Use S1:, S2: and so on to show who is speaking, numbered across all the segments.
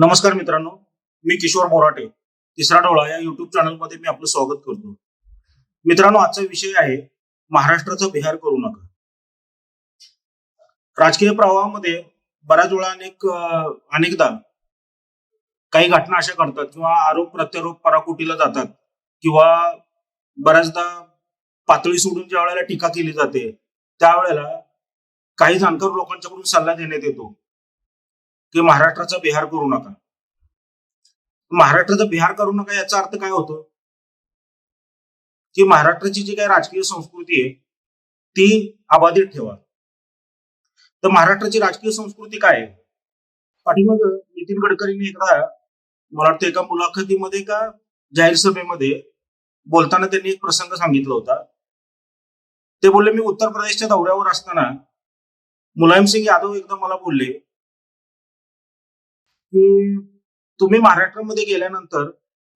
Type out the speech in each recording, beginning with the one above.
S1: नमस्कार मित्रांनो मी किशोर बोराटे तिसरा डोळा या युट्यूब चॅनलमध्ये मी आपलं स्वागत करतो. मित्रांनो आजचा विषय आहे महाराष्ट्राचा बिहार करू नका. राजकीय प्रवाहामध्ये बऱ्याच वेळा अनेक अनेकदा काही घटना अशा घडतात किंवा आरोप प्रत्यारोप पराकोटीला जातात किंवा बऱ्याचदा पातळी सोडून ज्या वेळेला टीका केली जाते त्यावेळेला काही जाणकार लोकांच्याकडून सल्ला देण्यात येतो. की महाराष्ट्राचा बिहार करू नका. महाराष्ट्राचा बिहार करू नका याचा अर्थ काय होतो? की महाराष्ट्राची जी काही राजकीय संस्कृती आहे ती अबाधित ठेवा. तर महाराष्ट्राची राजकीय संस्कृती काय आहे? पाठीमाग नितीन गडकरींनी एकदा मला वाटतं एका मुलाखतीमध्ये का जाहीर सभेमध्ये बोलताना त्यांनी एक प्रसंग सांगितला होता. ते बोलले मी उत्तर प्रदेशच्या दौऱ्यावर असताना मुलायम सिंग यादव एकदा मला बोलले की तुम्ही महाराष्ट्रामध्ये गेल्यानंतर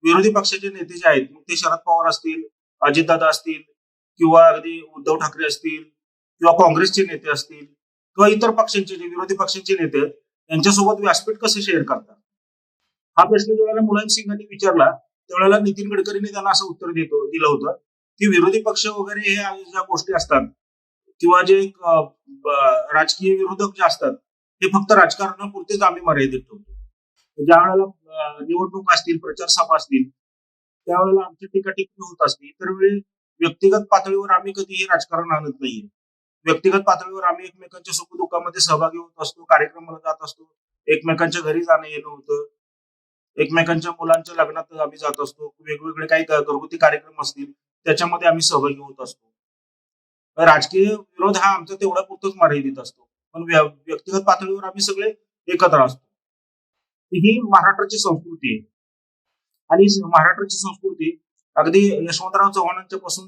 S1: विरोधी पक्षाचे नेते जे आहेत ते शरद पवार असतील अजितदादा असतील किंवा अगदी उद्धव ठाकरे असतील किंवा काँग्रेसचे नेते असतील किंवा इतर पक्षांचे जे विरोधी पक्षांचे नेते आहेत यांच्यासोबत व्यासपीठ कसे शेअर करतात? हा प्रश्न ज्यावेळेला मुलायम सिंगांनी विचारला त्यावेळेला नितीन गडकरींनी त्यांना असं उत्तर देतो दिलं होतं की विरोधी पक्ष वगैरे हे ज्या गोष्टी असतात किंवा जे राजकीय विरोधक जे असतात हे फक्त राजकारणापुरतेच आम्ही मर्यादित ठेवतो. म्हणजे ज्या वेळेला निवडणूक असतील प्रचार सभा असतील त्यावेळेला आमची टीका होत असते. इतर वेळी व्यक्तिगत पातळीवर आम्ही कधीही राजकारण आणत नाहीये. व्यक्तिगत पातळीवर आम्ही एकमेकांच्या सुख दुःखामध्ये सहभागी होत असतो कार्यक्रमाला जात असतो एकमेकांच्या घरी जाणं येणं होतं एकमेकांच्या मुलांच्या लग्नात आम्ही जात असतो वेगवेगळे काही घरगुती कार्यक्रम असतील त्याच्यामध्ये आम्ही सहभागी होत असतो. राजकीय विरोध हा आमचा तेवढा पुरतोच मर्यादित असतो. पण व्यक्तिगत पातळीवर आम्ही सगळे एकत्र असतो. ही महाराष्ट्राची संस्कृती आहे. आणि महाराष्ट्राची संस्कृती अगदी यशवंतराव चव्हाणांच्या पासून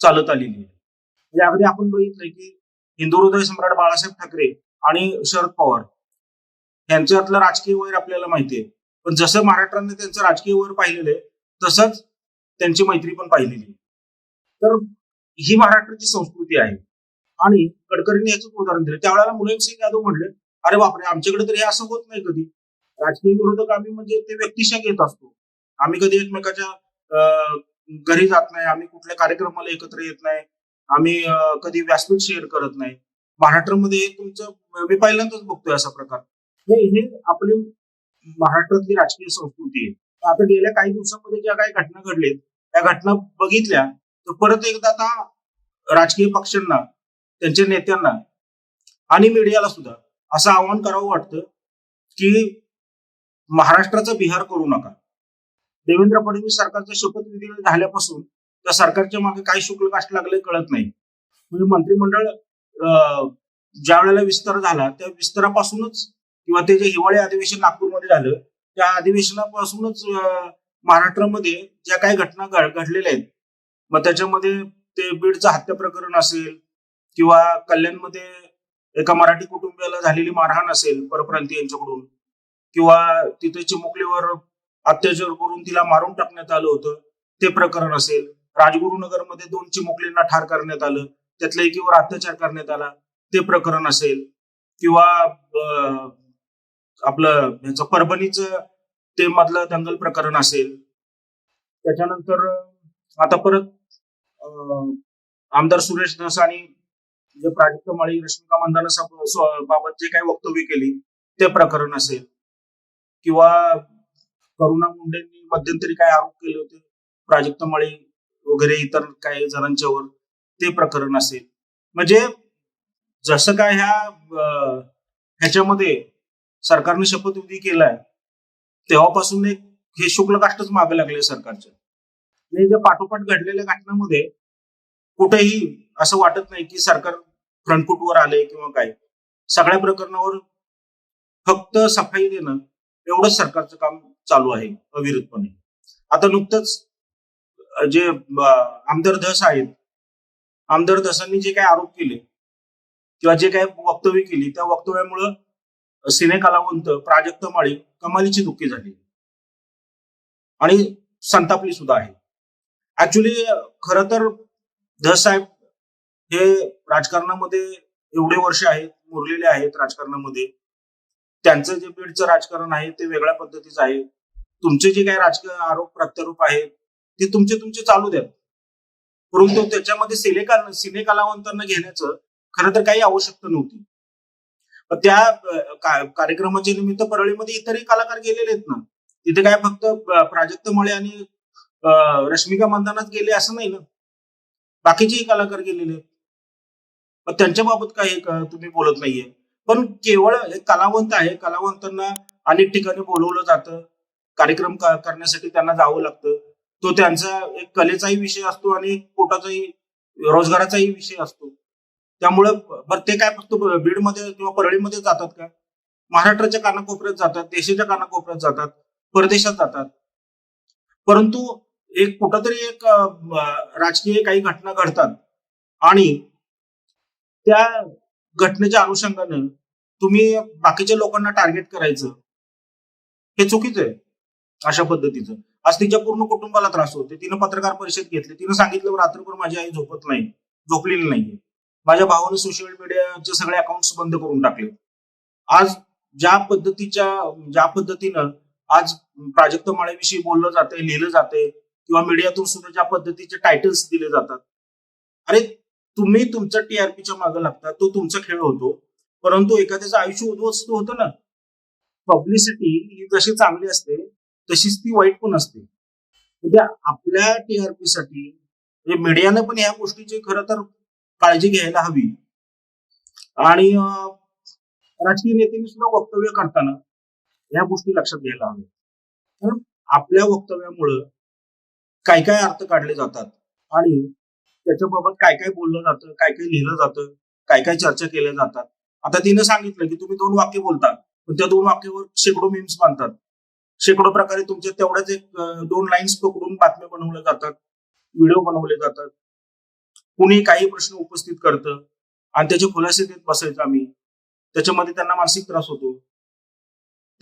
S1: चालत आलेली आहे. म्हणजे अगदी आपण बघितलंय की हिंदू हृदय सम्राट बाळासाहेब ठाकरे आणि शरद पवार यांच्यातलं राजकीय वैर आपल्याला माहिती आहे. पण जसं महाराष्ट्राने त्यांचं राजकीय वैर पाहिलेलं आहे तसंच त्यांची मैत्री पण पाहिलेली आहे. तर ही महाराष्ट्राची संस्कृती आहे. आणि गडकरींनी याच उदाहरण दिलं. त्यावेळेला मुलायमसिंग यादव म्हणले अरे बापरे आमच्याकडे तर हे असं होत नाही कधी. राजकीय विरोधक आम्ही म्हणजे ते व्यक्तिशा घेत असतो. आम्ही कधी एकमेकाच्या अं, घरी जात नाही आम्ही कुठल्या कार्यक्रमाला एकत्र येत नाही आम्ही कधी व्यासपीठ शेअर करत नाही. महाराष्ट्रामध्ये तुमचं मी पहिल्यांदाच बघतोय असा प्रकार. हे हे आपली महाराष्ट्रातली राजकीय संस्कृती आहे. आता गेल्या काही दिवसांमध्ये ज्या काही घटना घडलेत त्या घटना बघितल्या तर परत एकदा आता राजकीय पक्षांना त्यांच्या नेत्यांना आणि मीडियाला सुद्धा असं आवाहन करावं वाटतं की महाराष्ट्राचा बिहार करू नका. देवेंद्र फडणवीस सरकारचा शपथविधी झाल्यापासून त्या सरकारच्या मागे काय शुक्ल काष्ट लागले कळत नाही. म्हणजे मंत्रिमंडळ ज्या वेळेला विस्तार झाला त्या विस्तारापासूनच किंवा ते जे हिवाळी अधिवेशन नागपूरमध्ये झालं त्या अधिवेशनापासूनच महाराष्ट्रामध्ये ज्या काही घटना घड- घडलेल्या आहेत मग त्याच्यामध्ये ते बीडचं हत्या प्रकरण असेल किंवा कल्याणमध्ये एका मराठी कुटुंबियाला झालेली मारहाण असेल परप्रांतीयांच्याकडून किंवा तिथे चिमुकलीवर अत्याचार करून तिला मारून टाकण्यात आलं होतं ते प्रकरण असेल. राजगुरुनगरमध्ये दोन चिमुकलींना ठार करण्यात आलं त्यातल्या एकीवर अत्याचार करण्यात आला ते प्रकरण असेल. किंवा आपलं ह्याचं परभणीचं ते मधलं दंगल प्रकरण असेल. त्याच्यानंतर आता परत आमदार सुरेश धस आणि जे प्राजक्त माळी रश्मिका मंदाना बाबत जे काही वक्तव्य केली ते प्रकरण असेल. किंवा करुणा मुंडेंनी मध्यंतरी काय आरोप केले होते? प्राजक्त मळी वगैरे इतर काही जणांच्यावर ते प्रकरण असेल. म्हणजे जसं काय ह्या ह्याच्यामध्ये सरकारने शपथविधी केलाय तेव्हापासून एक हे शुक्ल काष्टच मागे लागले सरकारच्या. आणि ज्या पाठोपाठ घडलेल्या घटनांमध्ये कुठेही असं वाटत नाही की सरकार फ्रंटफुटवर आले किंवा काय. सगळ्या प्रकरणावर फक्त सफाई देणं एवढंच सरकारचं काम चालू आहे अविरतपणे. आता नुकतंच जे आमदार धस आहेत आमदार धसांनी जे काही आरोप केले किंवा जे काही वक्तव्य केली त्या वक्तव्यामुळं सिने कलावंत प्राजक्त माळी कमालीची दुःखी झाली. आणि संतापली सुद्धा आहे. ऍक्च्युली खर तर धस साहेब हे राजकारणामध्ये एवढे वर्ष आहेत मुरलेले आहेत राजकारणामध्ये. त्यांचं जे बीडचं राजकारण आहे ते वेगळ्या पद्धतीचं आहे. तुमचे जे काही राजकीय आरोप प्रत्यारोप आहेत ते तुमचे तुमचे चालू द्या. परंतु त्याच्यामध्ये सिनेका सिने कलावंतांना घेण्याचं खरं तर काही आवश्यकता नव्हती. त्या कार्यक्रमाच्या निमित्त परळीमध्ये इतरही कलाकार गेलेले आहेत ना. तिथे काय फक्त प्राजक्त मळे आणि रश्मिका मंदानाच गेले असं नाही ना. बाकीचेही कलाकार गेलेले आहेत. त्यांच्या बाबत काही तुम्ही बोलत नाहीये. पण केवळ हे कलावंत आहे. कलावंतांना अनेक ठिकाणी बोलवलं जातं. कार्यक्रम करण्यासाठी त्यांना जावं लागतं. तो त्यांचा एक कलेचाही विषय असतो आणि पोटाचाही रोजगाराचाही विषय असतो. त्यामुळं बरं ते काय फक्त बीडमध्ये किंवा परळीमध्ये जातात का? महाराष्ट्राच्या कानाकोपऱ्यात जातात देशाच्या कानाकोपऱ्यात जातात परदेशात जातात. परंतु एक कुठंतरी एक राजकीय काही घटना घडतात. आणि त्या घटनेच्या अनुषंगाने तुम्ही बाकीच्या लोकांना टार्गेट करायचं हे चुकीचं आहे. अशा पद्धतीचं. आज तिच्या पूर्ण कुटुंबाला त्रास होते तिनं पत्रकार परिषद घेतली. तिनं सांगितलं रात्रभर माझी आई झोपत नाही झोपलेली नाहीये. माझ्या भावाने सोशल मीडियाचे सगळे अकाउंट्स बंद करून टाकले. आज ज्या पद्धतीच्या ज्या पद्धतीनं आज प्राजक्त माळेविषयी बोललं जाते लिहिलं जाते किंवा मीडियातून सुद्धा ज्या पद्धतीचे टायटल्स दिले जातात. अरे तुम्ही तुमचा टीआरपीच्या मागे लागता तो तुमचा खेळ होतो. परंतु एखाद्याचं आयुष्य उद्ध्वस्त होतं ना. पब्लिसिटी ही जशी चांगली असते तशीच ती वाईट पण असते. म्हणजे आपल्या टीआरपी साठी म्हणजे मीडियाने पण या गोष्टीची खरं तर काळजी घ्यायला हवी. आणि राजकीय नेत्यांनी सुद्धा वक्तव्य करताना या गोष्टी लक्षात घ्यायला हव्या. कारण आपल्या वक्तव्यामुळं काय काय अर्थ काढले जातात. आणि त्याच्याबाबत काय काय बोललं जातं काय काय लिहिलं जातं काय काय चर्चा केल्या जातात. आता तिनं सांगितलं की तुम्ही दोन वाक्य बोलता पण त्या दोन वाक्यावर शेकडो मीम्स बांधतात. शेकडो प्रकारे तुमच्या तेवढ्याच एक दोन लाईन्स पकडून बातम्या बनवल्या जातात व्हिडिओ बनवले जातात. कुणी काही प्रश्न उपस्थित करतं आणि त्याचे खुलासे देत बसायचं आम्ही त्याच्यामध्ये त्यांना मानसिक त्रास होतो.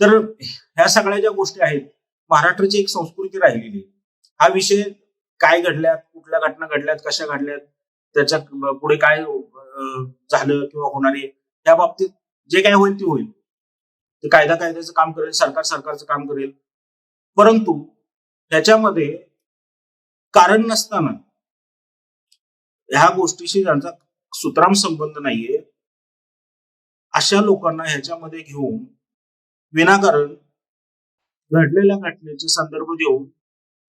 S1: तर ह्या सगळ्या ज्या गोष्टी आहेत महाराष्ट्राची एक संस्कृती राहिलेली हा विषय काय घडल्यात कुठल्या घटना घडल्यात कशा घडल्यात त्याच्या पुढे काय झालं किंवा होणार आहे त्या बाबतीत जे काय होईल ते होईल. ते कायदा कायद्याचं काम करेल सरकार सरकारचं काम करेल. परंतु ह्याच्यामध्ये कारण नसताना ह्या गोष्टीशी ज्यांचा सुतराम संबंध नाहीये. अशा लोकांना ह्याच्यामध्ये घेऊन विनाकारण घडलेल्या घटनेचे संदर्भ देऊन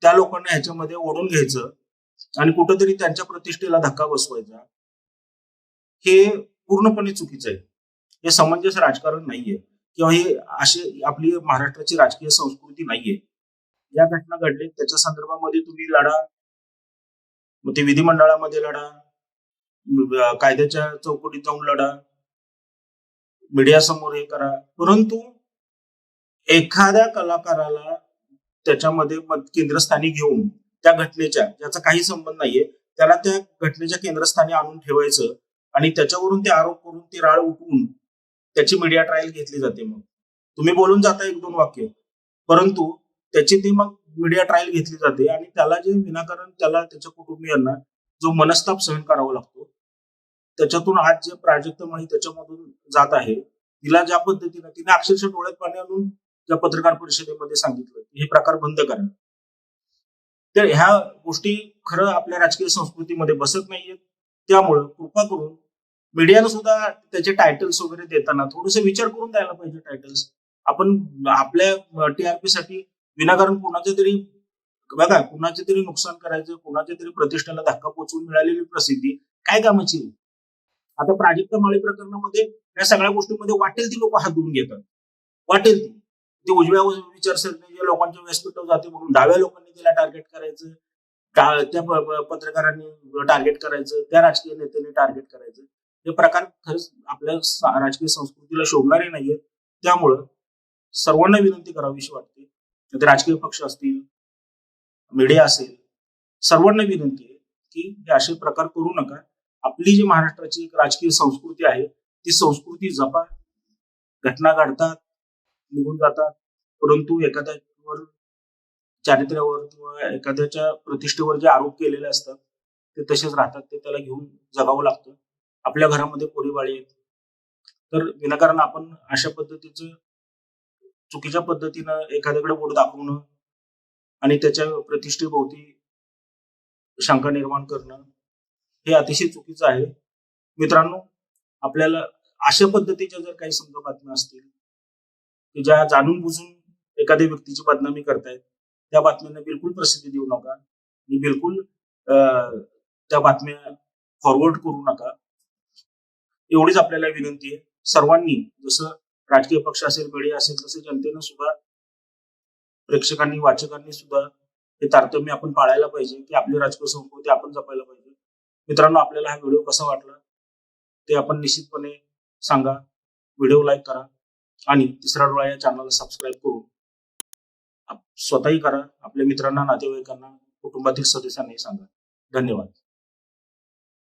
S1: त्या लोकांना ह्याच्यामध्ये ओढून घ्यायचं आणि कुठंतरी त्यांच्या प्रतिष्ठेला धक्का बसवायचा. हे पूर्णपणे चुकीचं आहे. हे समंजस राजकारण नाहीये. किंवा हे अशी आपली महाराष्ट्राची राजकीय संस्कृती नाहीये. ज्या घटना घडल्या त्याच्या संदर्भामध्ये तुम्ही लढा. मग ते विधिमंडळामध्ये लढा. कायद्याच्या चौकटीत जाऊन लढा. मीडिया समोर हे करा. परंतु एखाद्या कलाकाराला त्याच्यामध्ये केंद्रस्थानी घेऊन त्या घटनेच्या ज्याचा काही संबंध नाहीये त्याला त्या घटनेच्या केंद्रस्थानी आणून ठेवायचं आणि त्याच्यावरून ते आरोप करून ती राळ उठवून त्याची मीडिया ट्रायल घेतली जाते मग. तुम्ही बोलून जाता एक दोन वाक्य. परंतु त्याची ती मग मीडिया ट्रायल घेतली जाते आणि त्याला जे विनाकारण त्याला त्याच्या कुटुंबियांना जो मनस्ताप सहन करावा लागतो त्याच्यातून आज जे प्राजक्तमणी त्याच्यामधून जात आहे तिला ज्या पद्धतीने तिने अक्षरशः डोळ्यात पाणी आणून ज्या पत्रकार परिषदेमध्ये सांगितलं हे प्रकार बंद करा तर ह्या गोष्टी खरं आपल्या राजकीय संस्कृतीमध्ये बसत नाहीयेत. त्यामुळं कृपा करून मीडियानं सुद्धा त्याचे टायटल्स वगैरे देताना थोडंसं विचार करून द्यायला पाहिजे टायटल्स आपण आपल्या टीआरपी साठी विनाकारण कोणाच्या तरी बघा कुणाचे तरी नुकसान करायचं कुणाच्या तरी प्रतिष्ठेला धक्का पोचवून मिळालेली प्रसिद्धी काय कामाची आता प्राजक्त माळी प्रकरणामध्ये या सगळ्या गोष्टींमध्ये वाटेल ती लोक हात धुवून घेतात. वाटेल ती. ते उजव्या विचारसरणीच्या लोकांच्या व्यासपीठावर जाते म्हणून डाव्या लोकांनी त्याला टार्गेट करायचं. त्या पत्रकारांनी टार्गेट करायचं. त्या राजकीय नेत्यांनी टार्गेट करायचं. हे प्रकार खरंच आपल्या राजकीय संस्कृतीला शोभणारे नाहीयेत. त्यामुळं सर्वांना विनंती करावीशी वाटते. ते राजकीय पक्ष असतील मीडिया असेल सर्वांना विनंती आहे की हे असे प्रकार करू नका. आपली जी महाराष्ट्राची एक राजकीय संस्कृती आहे ती संस्कृती जपा. घटना घडतात. निघून जातात. परंतु एखाद्यावर चारित्र्यावर किंवा एखाद्याच्या प्रतिष्ठेवर जे आरोप केलेले असतात ते तसेच राहतात. ते त्याला घेऊन जगावं लागतं. आपल्या घरामध्ये पोरीबाळी आहेत. तर विनाकारण आपण अशा पद्धतीचं चुकीच्या पद्धतीनं एखाद्याकडे बोट दाखवणं आणि त्याच्या प्रतिष्ठेभोवती शंका निर्माण करणं हे अतिशय चुकीचं आहे. मित्रांनो आपल्याला अशा पद्धतीच्या जर काही समजा बातम्या असतील की ज्या जाणून बुजून एखाद्या व्यक्तीची बदनामी करतायत त्या बातम्यांना बिलकुल प्रसिद्धी देऊ नका. आणि बिलकुल त्या बातम्या फॉरवर्ड करू नका. एवढीच आपल्याला विनंती आहे. सर्वांनी जसं राजकीय पक्ष असेल मीडिया असेल तसं जनतेनं सुद्धा प्रेक्षकांनी वाचकांनी सुद्धा हे तारतम्य आपण पाळायला पाहिजे की आपली राजकीय संस्कृती आपण जपायला पाहिजे. मित्रांनो आपल्याला हा व्हिडिओ कसा वाटला ते आपण निश्चितपणे सांगा. व्हिडिओ लाईक करा. आणि तिसरा डोळा या चॅनलला सबस्क्राईब करून आप- स्वतःही करा. आपल्या मित्रांना नातेवाईकांना कुटुंबातील सदस्यांनाही सांगा. धन्यवाद.